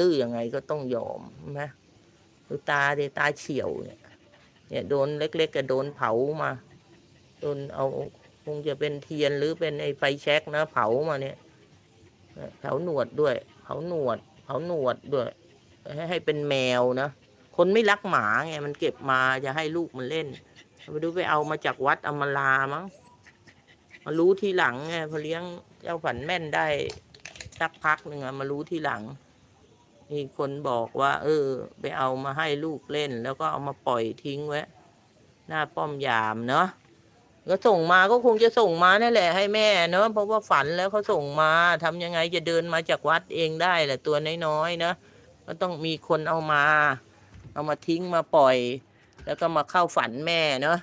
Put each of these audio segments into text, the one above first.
ดื้อยังไงก็ต้องยอมนะดูตาเดตาเฉียวเนี่ยเนี่ยโดนเล็กๆก็โดนเผามาโดนเอาคงจะเป็นเทียนหรือเป็นไอ้ไฟแช็กนะ เผามาเนี่ยเผาหนวดด้วย เผาหนวด เผาหนวดด้วย ให้ให้เป็นแมวนะคนไม่รักหมาไงมันเก็บมาจะให้ลูกมันเล่นไม่รู้ไปเอามาจากวัดอมรามั้งมารู้ทีหลังไงพอเลี้ยงเจ้าฝันแม่นได้สักพักหนึ่งอะมารู้ทีหลัง มีคนบอกว่า เออ ไปเอามาให้ลูกเล่น แล้วก็เอามาปล่อยทิ้งไว้หน้าป้อมยามเนาะก็ส่งมาก็คงจะส่งมานั่นแหละให้แม่เนาะเพราะว่าฝันแล้วเขาส่งมาทำยังไงจะเดินมาจากวัดเองได้แหละตัวน้อยๆนะก็ต้องมีคนเอามา เอามาทิ้งมาปล่อย แล้วก็มาเข้าฝันแม่เนาะ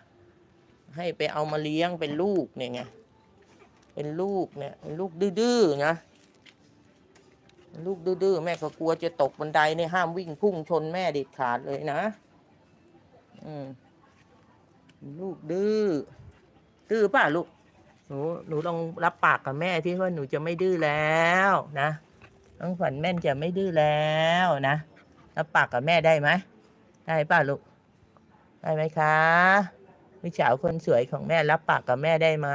ให้ไปเอามาเลี้ยงเป็นลูกเนี่ยไงเป็นลูกเนี่ยเป็นลูกดื้อๆนะ ลูกดื้อแม่ก็กลัวจะตกบันไดเนี่ยห้ามวิ่งพุ่งชนแม่เด็ดขาดเลยนะอืมลูกดื้อดื้อป่ะลูกหนูหนูลองรับปากกับแม่ที่ว่าหนูจะไม่ดื้อแล้วนะน้องฝันแม่นจะไม่ดื้อแล้วนะรับปากกับแม่ได้ไหมได้ป่ะลูกได้ไหมคะลูกสาวคนสวยของแม่รับปากกับแม่ได้ไหม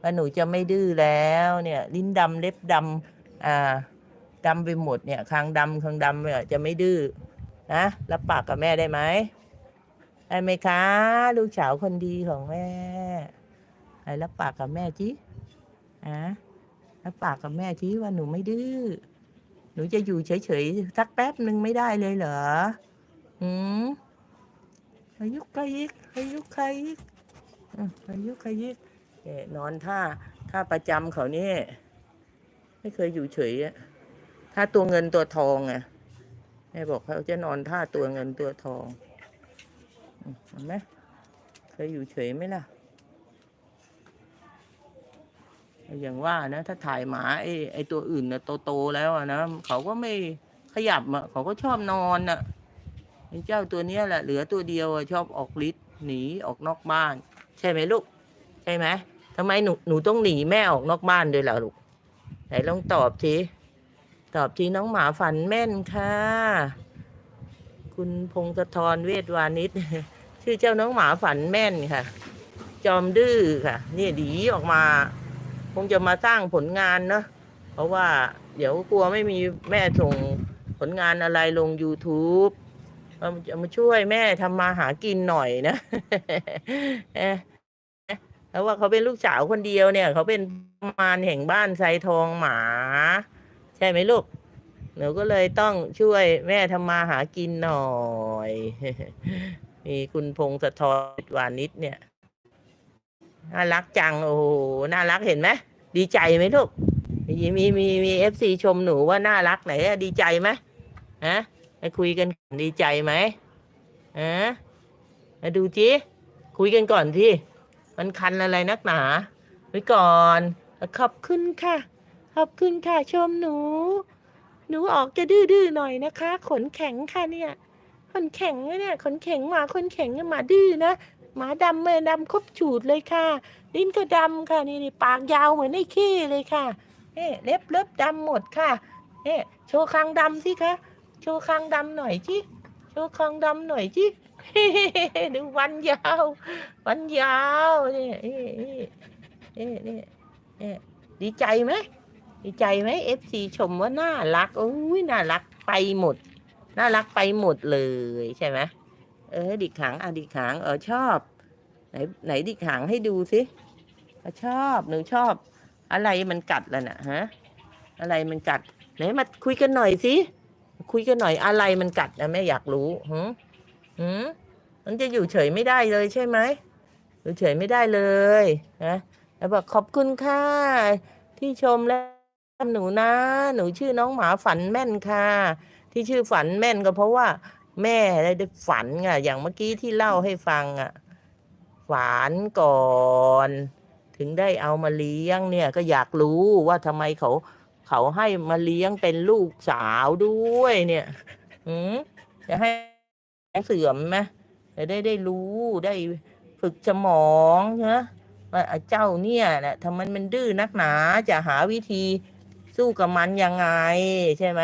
ว่าหนูจะไม่ดื้อแล้วเนี่ย ลิ้นดำเล็บดำอ่า ดำไปหมดเนี่ยคางดำคางดำเนี่ยจะไม่ดื้อนะรับปากกับแม่ได้ไหมได้ไหมคะ ลูกสาวคนดีของแม่ไอ้รับปากกับแม่จีอะรับปากกับแม่จีว่าหนูไม่ดื้อหนูจะอยู่เฉยๆสักแป๊บหนึ่งไม่ได้เลยเหรอหืมอายุใครยิกอายุใครยิกอายุใครยิกเอ่อนอนท่าท่าประจำเขานี่ไม่เคยอยู่เฉยอะ ท่าตัวเงินตัวทองอะแม่บอกเขาจะนอนท่าตัวเงินตัวทองเห็นไหมเคยอยู่เฉยไหมล่ะอย่างว่านะ ถ้าถ่ายหมาไอ้ไอ้ตัวอื่นนะโตๆแล้วนะเขาก็ไม่ขยับอะเขาก็ชอบนอนอะไอ้เจ้าตัวเนี้ยแหละเหลือตัวเดียวอะชอบออกฤทธิ์หนีออกนอกบ้าน ใช่ไหมลูก ใช่ไหมทำไมหนูหนูต้องหนีแม่ออกนอกบ้านด้วยล่ะลูกไหนลองตอบที ตอบทีน้องหมาฝันแม่นค่ะ คุณพงศธรเวทวานิชชื่อเจ้าน้องหมาฝันแม่นค่ะ จอมดื้อค่ะ เนี่ยดีออกมา คงจะมาสร้างผลงานเนาะเพราะว่า เดี๋ยวกลัวไม่มีแม่ส่งผลงานอะไรลง YouTube ก็จะมาช่วยแม่ทำมาหากินหน่อยนะเอ๊ะเพราะว่าเขาเป็นลูกสาวคนเดียวเนี่ย เขาเป็นมารแห่งบ้านไซทองหมา ใช่ไหมลูก หนูก็เลยต้องช่วยแม่ทำมาหากินหน่อย มีคุณพงศธรวานิชเนี่ย น่ารักจัง โอ้โห น่ารักเห็นไหม ดีใจไหมลูก มีมีมีมีเอฟซีชมหนูว่าน่ารักไหนดีใจไหมฮะไปคุยกันก่อนดีใจไหมฮะมาดูจีคุยกันก่อนที่ มันคันอะไรนักหนา ไว้ก่อน ขอบคุณค่ะ ขอบคุณค่ะชมหนู หนูออกจะดื้อๆหน่อยนะคะ ขนแข็งค่ะเนี่ย ขนแข็งนะเนี่ยขนแข็งหมาขนแข็งเนี่ยหมาดื้อนะหมาดำเมื่อดำคบฉูดเลยค่ะ ลิ้นก็ดำค่ะนี่นี่ปากยาวเหมือนไอ้ขี้เลยค่ะเอ๊เล็บเล็บดำหมดค่ะเอ๊โชว์คางดำสิคะโชว์คางดำหน่อยจิโชว์คางดำหน่อยจิดูวันยาว วันยาวเนี่ยเอ๊เอ๊เอ๊ะเอ๊ะเอ๊ะดีใจไหม ดีใจไหมเอฟซีชมว่าน่ารักโอ้ยน่ารักไปหมด น่ารักไปหมดเลยใช่ไหมเออดิกหางอะดิกหางเออชอบ ไหนไหนดิกหางให้ดูสิชอบหนูชอบ อะไรมันกัดล่ะน่ะฮะอะไรมันกัด ไหนมาคุยกันหน่อยสิคุยกันหน่อยอะไรมันกัดนะแม่อยากรู้หืมหืมมันจะอยู่เฉยไม่ได้เลยใช่ไหมอยู่เฉยไม่ได้เลยนะแล้วบอกขอบคุณค่ะที่ชมแล้ว หนูนะ หนูชื่อน้องหมาฝันแม่นค่ะ ที่ชื่อฝันแม่นก็เพราะว่า แม่ได้ฝันไงอย่างเมื่อกี้ที่เล่าให้ฟังอะฝันก่อน ถึงได้เอามาเลี้ยงเนี่ย ก็อยากรู้ว่าทำไมเขา เขาให้มาเลี้ยงเป็นลูกสาวด้วยเนี่ยอืมจะให้เสื่อมไหมจะได้ได้รู้ได้ฝึกสมองนะว่าเจ้าเนี่ยแหละทำไมมันดื้อนักหนาจะหาวิธี สู้กับมันยังไงใช่ไหม